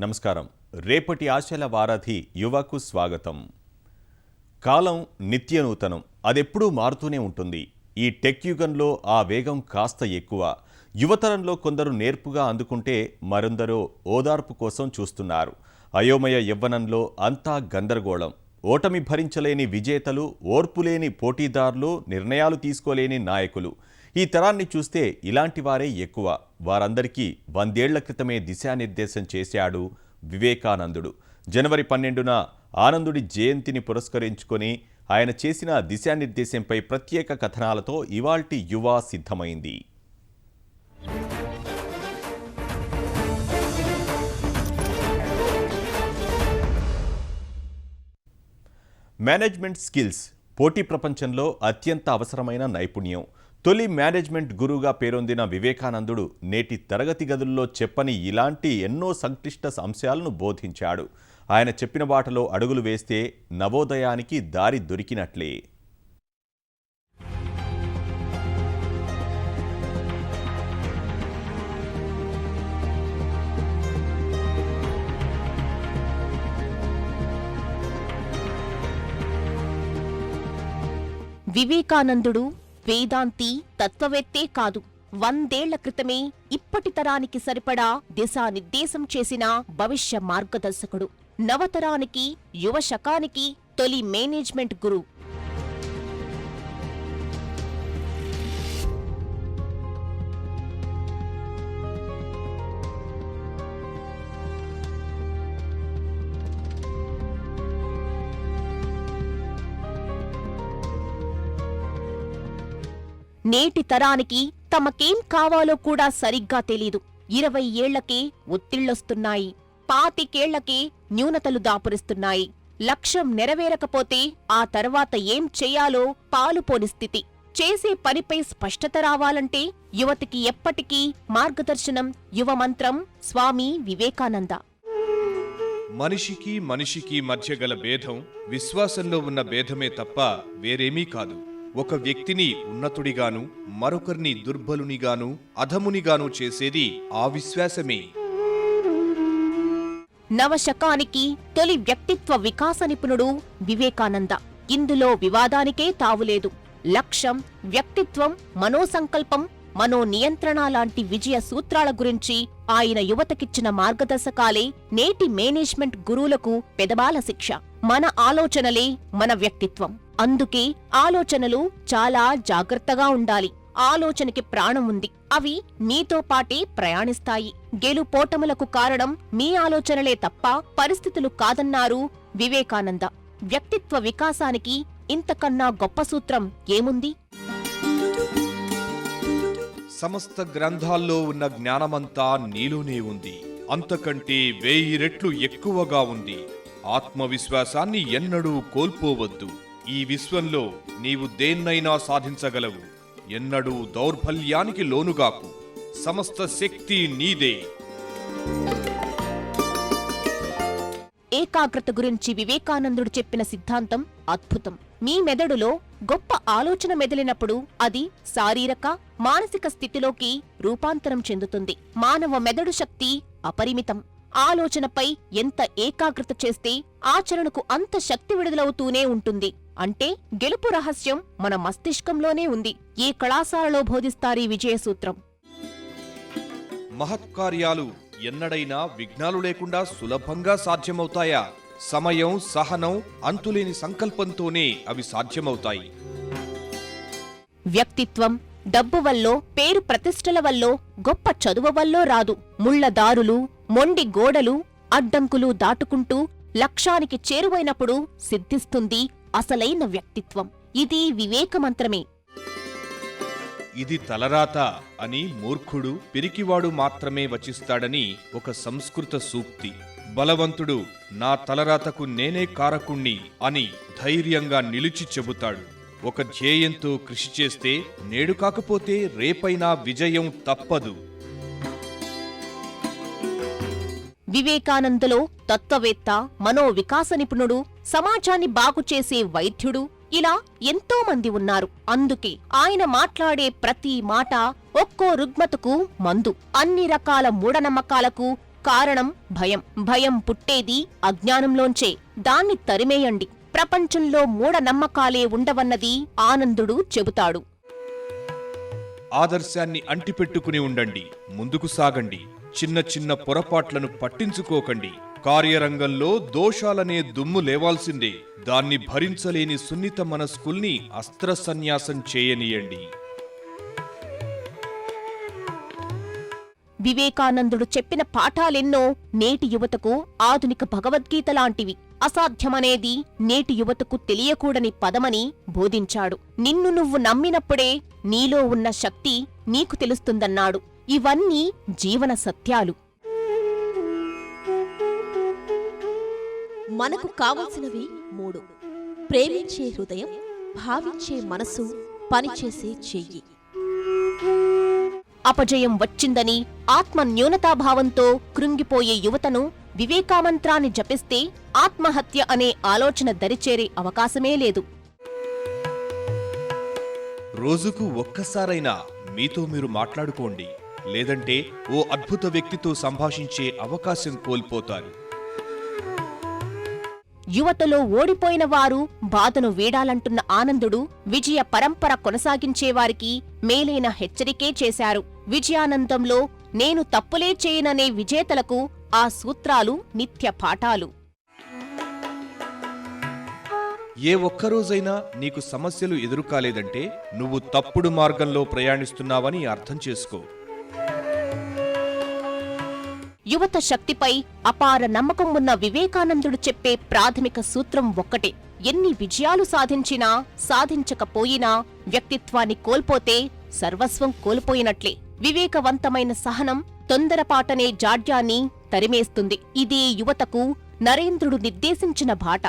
నమస్కారం. రేపటి ఆశల వారధి యువకు స్వాగతం. కాలం నిత్య నూతనం అదెప్పుడూ మారుతూనే ఉంటుంది. ఈ టెక్ యుగంలో ఆ వేగం కాస్త ఎక్కువ. యువతరంలో కొందరు నేర్పుగా అందుకుంటే మరొందరో ఓదార్పు కోసం చూస్తున్నారు. అయోమయ యవ్వనంలో అంతా గందరగోళం. ఓటమి భరించలేని విజేతలు ఓర్పులేని పోటీదారులు నిర్ణయాలు తీసుకోలేని నాయకులు. ఈ తరాన్ని చూస్తే ఇలాంటి వారే ఎక్కువ. వారందరికీ వందేళ్ళ క్రితమే దిశానిర్దేశం చేశాడు వివేకానందుడు. జనవరి పన్నెండున ఆనందుడి జయంతిని పురస్కరించుకొని ఆయన చేసిన దిశానిర్దేశంపై ప్రత్యేక కథనాలతో ఇవాల్టి యువ సిద్ధమైంది. మేనేజ్మెంట్ స్కిల్స్ పోటీ ప్రపంచంలో అత్యంత అవసరమైన నైపుణ్యం. తొలి మేనేజ్మెంట్ గురువుగా పేరొందిన వివేకానందుడు నేటి తరగతి గదుల్లో చెప్పని ఇలాంటి ఎన్నో సంక్లిష్ట అంశాలను బోధించాడు. ఆయన చెప్పిన బాటలో అడుగులు వేస్తే నవోదయానికి దారి దొరికినట్లే. వివేకానందుడు వేదాంతి తత్వవేత్తే కాదు. వందేళ్ళ క్రితమే ఇప్పటి తరానికి సరిపడా దిశానిర్దేశం చేసిన భవిష్య మార్గదర్శకుడు. నవతరానికి యువ శకానికి తొలి మేనేజ్మెంట్ గురు నేటి తరానికి తమకేం కావాలో కూడా సరిగ్గా తెలీదు. ఇరవై ఏళ్ళకే ఒత్తిళ్ళొస్తున్నాయి. పాతికేళ్ళకే న్యూనతలు దాపురిస్తున్నాయి. లక్ష్యం నెరవేరకపోతే ఆ తర్వాత ఏం చెయ్యాలో పాలుపోని స్థితి. చేసే పనిపై స్పష్టత రావాలంటే యువతికి ఎప్పటికీ మార్గదర్శనం యువ మంత్రం స్వామి వివేకానంద. మనిషికి మనిషికి మధ్య గల భేదం విశ్వాసంలో ఉన్న భేదమే తప్ప వేరేమీ కాదు. ఒక వ్యక్తిని ఉన్నతుడిగాను మరొకరిని దుర్బలునిగాను అధమునిగాను చేసేది ఆ విశ్వాసమే. నవశకానికి తొలి వ్యక్తిత్వ వికాస నిపుణుడు వివేకానంద. ఇందులో వివాదానికే తావులేదు లక్ష్యం వ్యక్తిత్వం మనోసంకల్పం మనో నియంత్రణ లాంటి విజయ సూత్రాల గురించి ఆయన యువతకిచ్చిన మార్గదర్శకాలే నేటి మేనేజ్మెంట్ గురువులకు పెదబాల శిక్ష. మన ఆలోచనలే మన వ్యక్తిత్వం. అందుకే ఆలోచనలు చాలా జాగ్రత్తగా ఉండాలి. ఆలోచనకి ప్రాణం ఉంది. అవి మీతో పాటే ప్రయాణిస్తాయి. గెలుపోటములకు కారణం మీ ఆలోచనలే తప్ప పరిస్థితులు కాదన్నారు వివేకానంద. వ్యక్తిత్వ వికాసానికి ఇంతకన్నా గొప్ప సూత్రం ఏముంది? సమస్త గ్రంథాల్లో ఉన్న జ్ఞానమంతా నీలోనే ఉంది. అంతకంటే వేయి రెట్లు ఎక్కువగా ఉంది. ఆత్మవిశ్వాసాన్ని ఎన్నడూ కోల్పోవద్దు. ఈ విశ్వంలో నీవు దేన్నైనా సాధించగలవు. ఎన్నడూ దౌర్బల్యానికి లోనుగాకు సమస్త శక్తి నీదే. ఏకాగ్రత గురించి వివేకానందుడు చెప్పిన సిద్ధాంతం అద్భుతం. మీ మెదడులో గొప్ప ఆలోచన మెదిలినప్పుడు అది శారీరక మానసిక స్థితిలోకి రూపాంతరం చెందుతుంది. మానవ మెదడు శక్తి అపరిమితం. ఆలోచనపై ఎంత ఏకాగ్రత చేస్తే ఆచరణకు అంత శక్తి విడుదలవుతూనే ఉంటుంది. అంటే గెలుపు రహస్యం మన మస్తిష్కంలోనే ఉంది. ఏ కళాశాలలో బోధిస్తారీ విజయసూత్రం? మహత్కార్యాలు ఎన్నడైనా విఘ్నాలు లేకుండా సులభంగా సాధ్యమవుతాయా? సమయం సహనం అంతులేని సంకల్పంతోనే అవి సాధ్యమవుతాయి. వ్యక్తిత్వం డబ్బు వల్లో పేరు ప్రతిష్టల వల్లో గొప్ప చదువు వల్లో రాదు. ముళ్ళ దారులు మొండి గోడలు అడ్డంకులు దాటుకుంటూ లక్ష్యానికి చేరువైనప్పుడు సిద్ధిస్తుంది అసలైన వ్యక్తిత్వం. ఇది వివేకమంత్రమే. ఇది తలరాత అని మూర్ఖుడు పిరికివాడు మాత్రమే వచిస్తాడని ఒక సంస్కృత సూక్తి. బలవంతుడు నా తలరాతకు నేనే కారకుణ్ణి అని ధైర్యంగా నిలిచి చెబుతాడు. ఒక ధ్యేయంతో కృషి చేస్తే నేడు కాకపోతే రేపైనా విజయం తప్పదు. వివేకానందలో తత్వవేత్త మనో వికాస నిపుణుడు సమాజాన్ని బాగుచేసే వైద్యుడు ఇలా ఎంతో మంది ఉన్నారు. అందుకే ఆయన మాట్లాడే ప్రతి మాట ఒక్కో రుగ్మతకు మందు. అన్ని రకాల మూఢనమ్మకాలకు కారణం భయం. భయం పుట్టేది అజ్ఞానంలోంచే. దాన్ని తరిమేయండి. ప్రపంచంలో మూఢనమ్మకాలే ఉండవన్నది ఆనందుడు చెబుతాడు. ఆదర్శాన్ని అంటిపెట్టుకుని ఉండండి. ముందుకు సాగండి. చిన్న చిన్న పొరపాట్లను పట్టించుకోకండి. కార్యరంగంలో దోషాలనే దుమ్ము లేవాల్సిందే. దాన్ని భరించలేని సున్నిత మనస్కుల్ని అస్త్ర సన్యాసం చేయనీయండి. వివేకానందుడు చెప్పిన పాఠాలెన్నో నేటి యువతకు ఆధునిక భగవద్గీత లాంటివి. అసాధ్యమనేది నేటి యువతకు తెలియకూడని పదమని బోధించాడు. నిన్ను నువ్వు నమ్మినప్పుడే నీలో ఉన్న శక్తి నీకు తెలుస్తుందన్నాడు. ఇవన్నీ జీవన సత్యాలు. మనకు కావలసినవి మూడు. ప్రేమించే హృదయం భావించే మనసు పనిచేసే చెయ్యి. అపజయం వచ్చిందని ఆత్మ న్యూనతాభావంతో కృంగిపోయే యువతను వివేకామంత్రాన్ని జపిస్తే ఆత్మహత్య అనే ఆలోచన దరిచేరే అవకాశమే లేదు. రోజుకు ఒక్కసారైనా మీతో మీరు మాట్లాడుకోండి. లేదంటే ఓ అద్భుత వ్యక్తితో సంభాషించే అవకాశం కోల్పోతారు. యువతలో ఓడిపోయిన వారు బాధను వీడాలంటున్న ఆనందుడు విజయ పరంపర కొనసాగించేవారికి మేలైన హెచ్చరికే చేశారు. విజయానందంలో నేను తప్పులే చేయననే విజేతలకు ఆ సూత్రాలు నిత్య పాఠాలు. ఏ ఒక్కరోజైనా నీకు సమస్యలు ఎదురుకాలేదంటే నువ్వు తప్పుడు మార్గంలో ప్రయాణిస్తున్నావని అర్థం చేసుకో. యువత శక్తిపై అపార నమ్మకం ఉన్న వివేకానందుడు చెప్పే ప్రాథమిక సూత్రం ఒక్కటే. ఎన్ని విజయాలు సాధించినా సాధించకపోయినా వ్యక్తిత్వాన్ని కోల్పోతే సర్వస్వం కోల్పోయినట్లే. వివేకవంతమైన సహనం తొందరపాటనే జాడ్యాన్ని తరిమేస్తుంది. ఇదే యువతకు నరేంద్రుడు నిర్దేశించిన బాట.